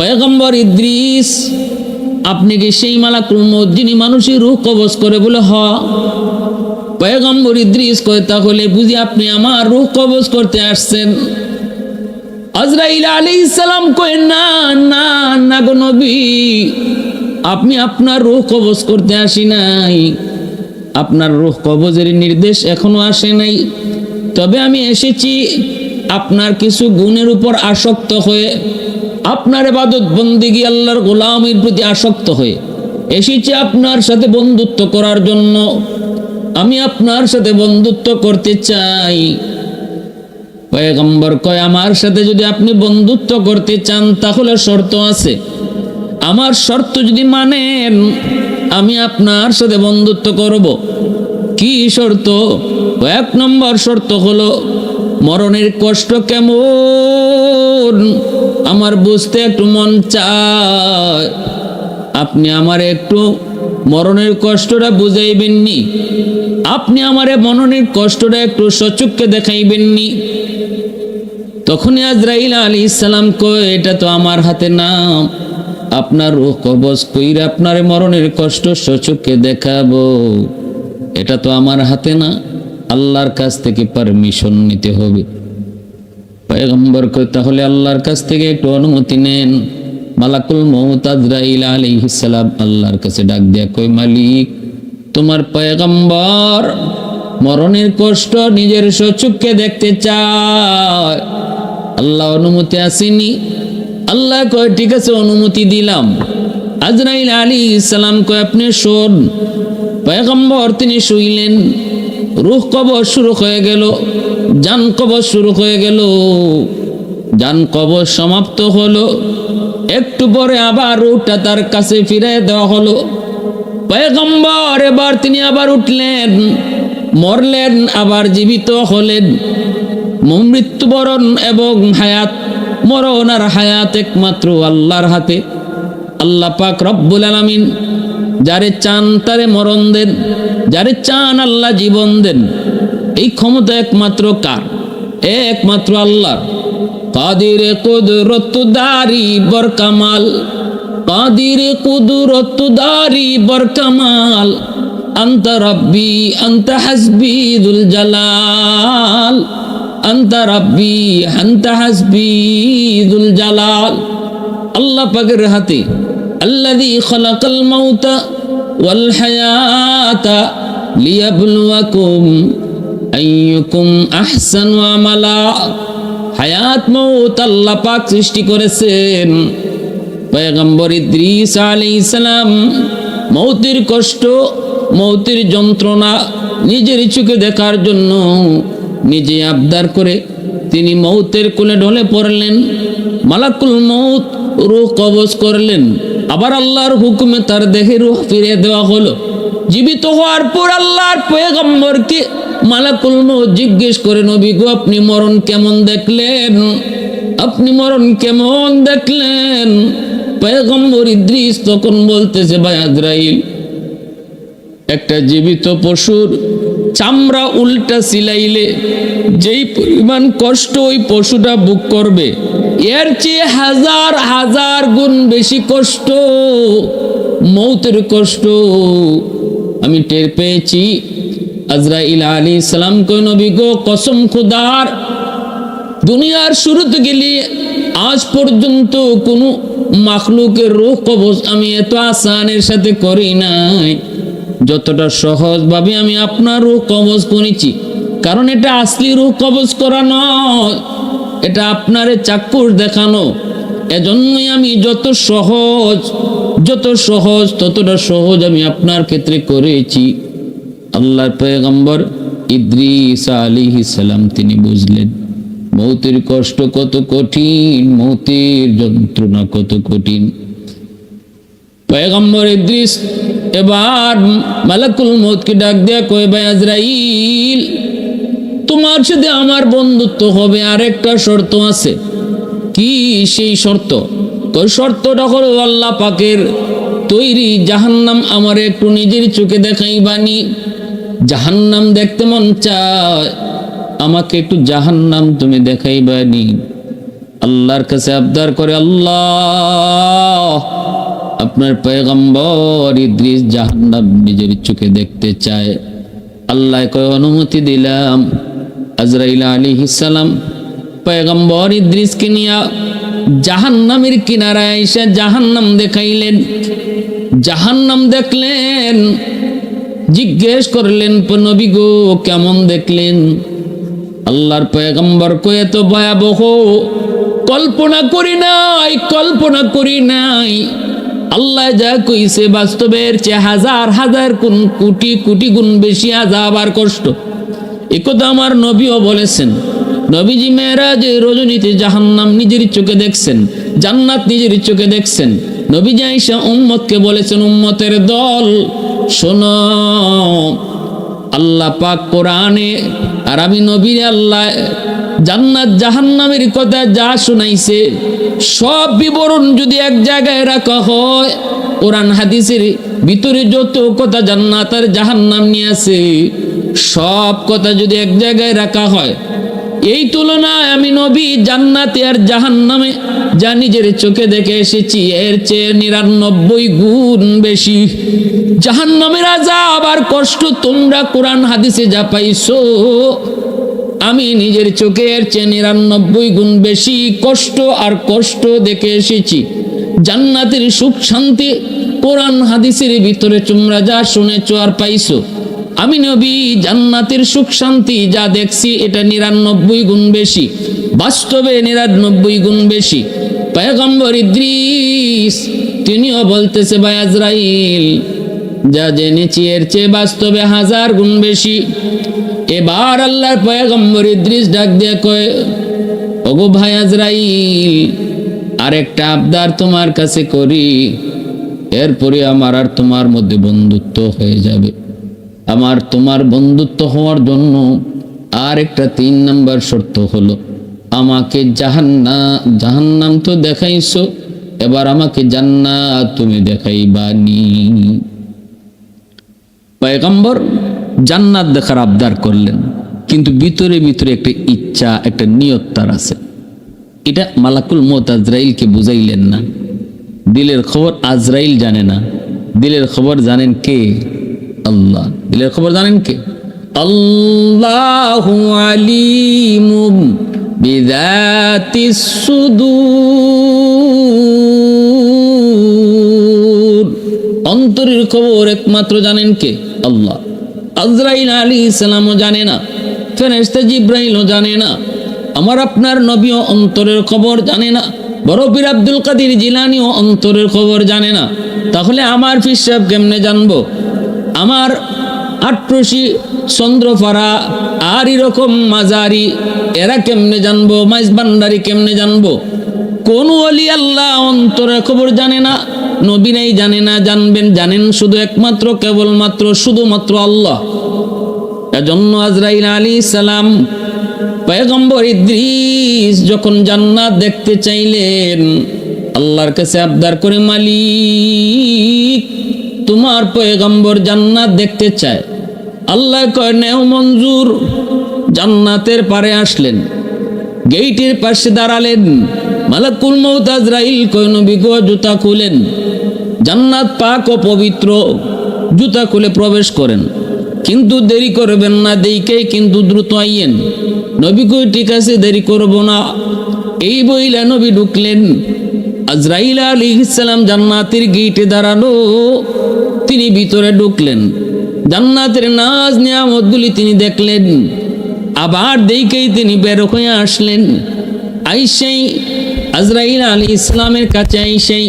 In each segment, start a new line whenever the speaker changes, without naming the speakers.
পয়গম্বর ইদ্রিস, আপনি কি সেই মালাকুল মৌত যিনি মানুষের রূহ কবজ করে বলে, হ। পয়গম্বর ইদ্রিস কয়, তাহলে বুঝি আপনি আমার রূহ কবজ করতে আসছেন। আজরাইল আলী ইসালাম কয়, না না না গো নবী, আপনি আপনার রূহ কবজ করতে আসি নাই। আপনার রূহ কবজের নির্দেশ এখনও আসে নাই। তবে আমি এসেছি আপনার কিছু গুণের উপর আসক্ত হয়ে আপনার এবাদত বন্দিগি আল্লাহর গোলামের প্রতি আসক্ত হয়ে এসেছি আপনার সাথে বন্ধুত্ব করার জন্য। আমি আপনার সাথে বন্ধুত্ব করতে চাই। পয়গম্বর কয়, আমার সাথে যদি আপনি বন্ধুত্ব করতে চান, তাহলে শর্ত আছে। আমার শর্ত যদি মানেন, আমি আপনার সাথে বন্ধুত্ব করব। কি শর্ত? এক নম্বর শর্ত হলো, মরণের কষ্ট কেমন? আমার বুঝতে একটু মন চায়। আপনি আমার একটু মরণের কষ্টটা বুঝাইবেননি? আপনি আমারে মননের কষ্টটা একটু সচুককে দেখাইবেননি? তখনই আজরাইল আলী ইসালাম কয়, এটা তো আমার হাতে না আপনার রূহ কবজ কইরা আপনার মরণের কষ্ট সচুককে দেখাবো। এটা তো আমার হাতে না। আল্লাহর কাছ থেকে পারমিশন নিতে হবে। পয়গম্বর তাহলে আল্লাহর কাছ থেকে একটু অনুমতি নেন। মালাকুল মৌত আজরাইল আলাইহিস সালাম আল্লাহর কাছে ডাক দিয়া কই মালিক, তোমার পয়গম্বর মরণের কষ্ট নিজের সচুককে দেখতে চায়। আল্লাহ অনুমতি আসেনি। আল্লাহ কয়, ঠিক আছে, অনুমতি দিলাম। আজরাইল আলী ইসলাম কয়, আপনি শোন, পয়গম্বর তিনি শুইলেন। রুহ কবর শুরু হয়ে গেল। জান কবর শুরু হয়ে গেল। যান কবর সমাপ্ত হলো। একটু পরে আবার রুহটা তার কাছে ফিরে দেওয়া হলো। পয়গম্বর, এবার তিনি আবার উঠলেন, মরলেন, আবার জীবিত হলেন। মৃত্যুবরণ এবং হায়াত, মরণ আর হায়াত একমাত্র আল্লাহর হাতে। আল্লাহ পাক রব্বুল আলামিন, যারে চান তারে মরণ দেন, যারে চান আল্লাহ জীবন দেন। এই ক্ষমতা একমাত্র কার? একমাত্র আল্লাহ। কাদির কুদরত দারি বর কামাল কাদির কুদরত দারি বর কামাল আন্ত রব্বি, আন্ত হাসবি দুল জালাল। আন্ত রব্বি, আন্ত হাসবি জালাল। আল্লাহ পাকের হাতে, আল্লাযী খলাকাল মাউতা ওয়াল হায়াতা আইয়ুকুম আহসানু আমালা। হায়াত মউত আল্লাহ পাক সৃষ্টি করেছেন। পয়গম্বর ইদ্রিস আলাইহিস সালাম মৌতের কষ্ট মৌতের যন্ত্রণা নিজের চোখে দেখার জন্য নিজে আবদার করে তিনি মৌতের কোলে ঢলে পড়লেন, মালাকুল মৌত রুহ কবজ করলেন। আবার আল্লাহর হুকুমে তার দেহে রুহ ফিরে দেওয়া হলো। জীবিত হওয়ার পর আল্লাহর পয়গম্বরকে মালাকুল জিজ্ঞেস করে, নবী গো, আপনি মরণ কেমন দেখলেন? আপনি মরণ কেমন দেখলেন? পয়গম্বর ইদ্রিস তখন বলতেছে আজরাইল, একটা জীবিত পশুর চামড়া উল্টা সিলাইলে যেই পরিমাণ কষ্ট ওই পশুটা বুক করবে, এর চেয়ে হাজার হাজার গুণ বেশি কষ্ট, মৌতের কষ্ট। আমি টের পেয়েছি আজরাইল আলী সালাম কই নবী গো, কসম খুদার। দুনিয়ার শুরুতে গেলে আজ পর্যন্ত কোনো মাখলুকের রোগ কবজ আমি এত আসানের সাথে করি নাই, যতটা সহজভাবে আমি আপনার রূহ কবজ করেছি। কারণ এটা আসলি রূহ কবজ করা এটা আপনারে চাক্ষুষ দেখানো। এজন্যই আমি যত সহজ যত সহজ, ততটা সহজ আমি আপনার ক্ষেত্রে করেছি। আল্লাহর পয়গম্বর ইদ্রিস আলিহি সালাম, তিনি বুঝলেন, মৌতের কষ্ট কত কঠিন, মৌতের যন্ত্রণা কত কঠিন। পয়গম্বর ইদ্রিস, এবার মালাকুল মৌতকে ডাক দেয়া কয়, ভাই আজরাইল, তোমার সাথে আমার বন্ধুত্ব হবে, আরেকটা শর্ত আছে। কি সেই শর্ত? তো শর্তটা হলো আল্লাহ পাকের তৈরি জাহান্নাম আমার একটু নিজের চোখে দেখাই বানি জাহান্নাম দেখতে মন চায়। আমাকে একটু জাহান্নাম তুমি দেখাই বানি আল্লাহর কাছে আবদার করে, আল্লাহ, আপনার পয়গম্বর ইদ্রিস জাহান্নাম নিজের চোখে দেখতে চায়। আল্লাহ কয়, অনুমতি দিলাম। আজরাইল আলী সালাম পয়গম্বর ইদ্রিসকে নিয়া জাহান্নামের কিনারায় এসে জাহান্নাম দেখাইলেন। জাহান্নাম দেখলেন জিজ্ঞেস করলেন নবী গো, কেমন দেখলেন? আল্লাহর পয়গম্বর কয়ে তো ভয়াবহ। কল্পনা করি নাই, কল্পনা করি নাই। আল্লাহ যা কইছে বাস্তবের চেয়ে হাজার হাজার কোন কোটি কোটি গুণ বেশি আজাব আর কষ্ট। একথা আমার নবীও বলেছেন। নবীজি মেয়েরাজ রজনীতে জাহান্নাম নিজের চোখে দেখছেন, জান্নাত নিজের চোখে দেখছেন। নবীজি আইসা উম্মতকে বলেছেন, উম্মতের দল শোনো, আল্লাহ পাক কোরআনে আর আমি নবীর আল্লাহ জান্নাত জাহান্নামের কথা যা শুনাইছে, সব বিবরণ যদি এক জায়গায় রাখা হয়, কোরআন হাদিসের ভিতরে যত কথা জান্নাত আর জাহান্নাম নিয়ে আছে, সব কথা যদি এক জায়গায় রাখা হয়, এই তুলনায় আমি নবী জান্নাতে আর জাহান্নামে যা নিজের চোখে দেখে এসেছি, এর চেয়ে নিরানব্বই গুণ বেশি। জাহান্নামের আজাব আর কষ্ট তোমরা কোরআন, হাদিসে যা পাইছো। আমি নিজের চোখের চেয়ে নিরানব্বই গুণ বেশি কষ্ট আর কষ্ট দেখে এসেছি। জান্নাতের সুখ, শান্তি, কোরআন, হাদিসের ভিতরে তোমরা যা শুনেছো আর পাইছো। আমি নবী, জান্নাতের সুখ, শান্তি যা দেখছি, এটা নিরানব্বই গুণ বেশি। বাস্তবে নিরানব্বই গুণ বেশি। পয়গম্বর ইদ্রিস, তিনিও বলতেছে, ভাই যা জেনেছি এর চেয়ে বাস্তবে হাজার গুণ বেশি। এবার আল্লাহর পয়গম্বর ইদ্রিস ডাক দিয়ে কয়, ওগো ভাই আজরাইল, আরেকটা আবদার তোমার কাছে করি, এরপরে আমার আর তোমার মধ্যে বন্ধুত্ব হয়ে যাবে। আমার তোমার বন্ধুত্ব হওয়ার জন্য আর একটা তিন নম্বর শর্ত হলো, আমাকে জাহান্না, জাহান্নাম তো দেখাইছো, এবার আমাকে জান্নাত তুমি দেখাইবানি। পয়গম্বর জান্নাত দেখার আবদার করলেন, কিন্তু ভিতরে ভিতরে একটা ইচ্ছা, একটা নিয়ত তার আছে। এটা মালাকুল মত আজরাইলকে বুঝাইলেন না। দিলের খবর আজরাইল জানে না। দিলের খবর জানেন কে? আল্লাহ। দিলের খবর জানেন কে? আল্লাহু আলিমুম বিদাতিস সুদূর। অন্তরের খবর একমাত্র জানেন কে? আল্লাহ। আজরাইল আলী ইসলামও জানে না ফেরেস্তা জিব্রাইলও জানে না, আমার আপনার নবীও অন্তরের খবর জানে না, বড় পীর আব্দুল কাদির জিলানিও অন্তরের খবর জানে না। তাহলে আমার ফিসাব কেমনে জানব? আমার আট্রসি, চন্দ্রফারা আর এরকম মাজারি, এরা কেমনে জানব? মাইজ কেমনে জানব? কোন অলি আল্লাহ অন্তরের খবর জানে না নবীরাই জানে না, জানবেন, জানেন শুধু একমাত্র, কেবলমাত্র শুধুমাত্র আল্লাহ। এজন্য আজরাইল আলী সালাম পয়গম্বর ইদ্রিস যখন জান্নাত দেখতে চাইলেন, আল্লাহর কাছে আবদার করে, মালিক, তোমার পয়গম্বর জান্নাত দেখতে চায়। আল্লাহ কয়, নেও মঞ্জুর। জান্নাতের পারে আসলেন, গেইটের পাশে দাঁড়ালেন। মালাকুল মৌত আজরাইল কয়, নবী গো, জুতা খুলেন। জান্নাত পাক ও পবিত্র জুতা খুলে প্রবেশ করেন। কিন্তু দেরি করবেন না দেইকেই কিন্তু দ্রুত আইয়েন। নবী কই, ঠিক আছে, দেরি করব না। এই বইলা নবী ঢুকলেন। আজরাইল আলী ইসালাম জান্নাতের গেইটে দাঁড়ানো তিনি ভিতরে ঢুকলেন। জান্নাতের নাজ নিয়ামতগুলি তিনি দেখলেন। আবার দেইকেই তিনি বের হয়ে আসলেন। আইসেই আজরাইল আলী ইসলামের কাছে সেই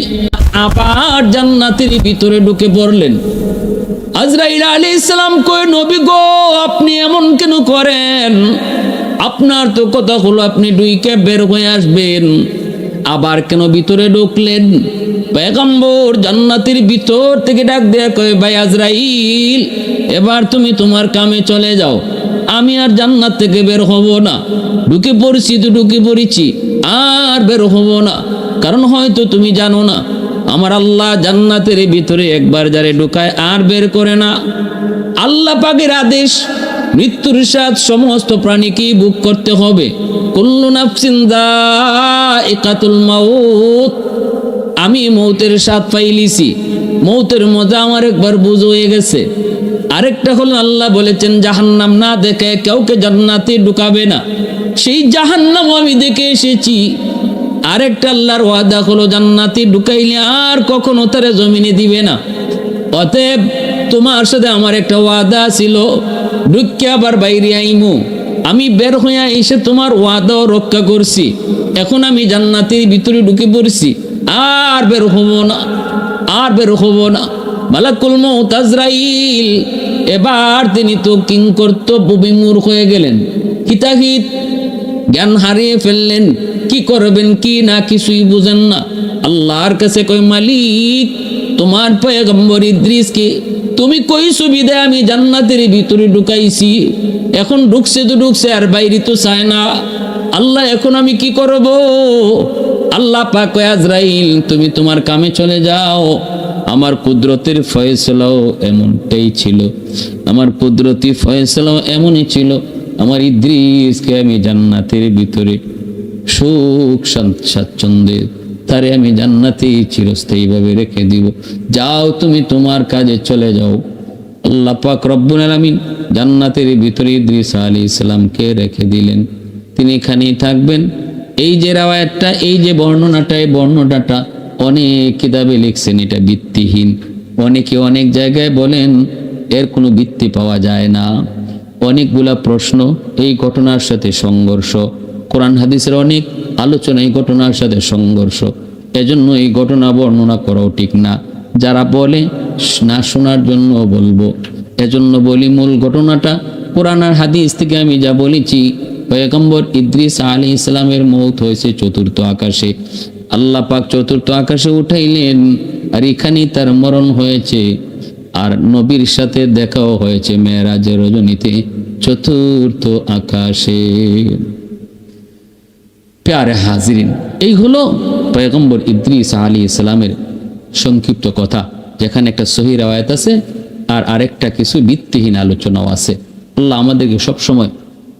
আবার জান্নাতের ভিতরে ঢুকে পড়লেন। আজরাইল আলী ইসলাম কই নবী গো, আপনি এমন কেন করেন? আপনার তো কথা হলো আপনি ডুইকে বের হয়ে আসবেন। আবার কেন ভিতরে ঢুকলেন? পেগম্বর জান্নাতের ভিতর থেকে ডাক দেয়া কয়, ভাই আজরাইল, এবার তুমি তোমার কামে চলে যাও। আমি আর জান্নাত থেকে বের হব না। ঢুকে পড়ছি তো ঢুকে পড়েছি। আর বের হব না। কারণ হয়তো তুমি জানো না, আমার আল্লাহ জান্নাতের ভিতরে একবার যারে ঢুকায় আর বের করে না। আল্লাহ পাকের আদেশ, মৃত্যুর সাথ সমস্ত প্রাণীকেই বুক করতে হবে। কুল্লু একাতুল আমি মৌতের স্বাদ পাইলিছি, মৌতের মজা আমার একবার বুঝ হয়ে গেছে। আরেকটা হলো আল্লাহ বলেছেন, জাহান্নাম না দেখে কাউকে জান্নাতে ঢুকাবে না। সেই জাহান্নাম আমি দেখে এসেছি। আরেকটা আল্লাহর ওয়াদা হলো, জান্নাতে ঢুকাইলে আর কখনো তারা জমিনে দিবে না। অতএব তোমার সাথে আমার একটা ওয়াদা ছিল ঢুকে আবার বাইরে আইমু। আমি বের হইয়া এসে তোমার ওয়াদাও রক্ষা করছি। এখন আমি জান্নাতের ভিতরে ঢুকে পড়ছি। আর বের হব না, আর বের হব না। মালাকুল মৌত আজরাইল, এবার তিনি তো কিং কর্তব্য বিমূর হয়ে গেলেন। হিতাহিত জ্ঞান হারিয়ে ফেললেন। কি করবেন, কি না কিছুই বুঝেন না। আল্লাহর কাছে কই মালিক, তোমার পয়গম্বর ইদ্রিসকে তুমি কই সুবিধা আমি জান্নাতের ভিতরে ঢুকাইছি? এখন ঢুকছে তো ঢুকছে, আর বাইরে তো চায় না। আল্লাহ, এখন আমি কি করব? আল্লাহ পাক আজরাইল, তুমি তোমার কামে চলে যাও। আমার কুদরতের ফয়সলাও এমনটাই ছিল। আমার কুদরতি ফয়সলাও এমনই ছিল। আমার ইদ্রিসকে আমি জান্নাতের ভিতরে। সুখ স্বাচ্ছন্দ্যে তারে আমি জান্নাতেই চিরস্থায়ীভাবে রেখে দিব। যাও তুমি তোমার কাজে চলে যাও। আল্লাহ পাক রব্বুল আলামিন জান্নাতের ভিতরে ইদ্রিস আলী ইসলামকে রেখে দিলেন। তিনি এখানেই থাকবেন। এই যে রাওয়ায়াতটা, এই যে বর্ণনাটা, এই বর্ণনাটা অনেক কিতাবে লিখছেন, এটা ভিত্তিহীন। অনেকে অনেক জায়গায় বলেন, এর কোনো ভিত্তি পাওয়া যায় না। অনেকগুলা প্রশ্ন, এই ঘটনার সাথে সংঘর্ষ। কোরআন হাদিসের অনেক আলোচনা এই ঘটনার সাথে সংঘর্ষ। এজন্য এই ঘটনা বর্ণনা করাও ঠিক না। যারা বলে, না শোনার জন্য বলব। এজন্য বলি, মূল ঘটনাটা কোরআন আর হাদিস থেকে আমি যা বলেছি, পয়গম্বর ইদ্রিস আলী ইসলামের মৌত হয়েছে চতুর্থ আকাশে। আল্লাহ পাক চতুর্থ আকাশে উঠাইলেন, আর এখানেই তার মরণ হয়েছে। আর নবীর সাথে দেখাও হয়েছে মেয়েরাজের রজনীতে চতুর্থ আকাশে। প্যারে হাজিরিন, এই হলো পয়গম্বর ইদ্রিস আলী ইসলামের সংক্ষিপ্ত কথা, যেখানে একটা সহি রাওয়ায়াত আছে আর আরেকটা কিছু ভিত্তিহীন আলোচনাও আছে। আল্লাহ আমাদেরকে সবসময়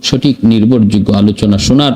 সঠিক নির্ভরযোগ্য আলোচনা শোনার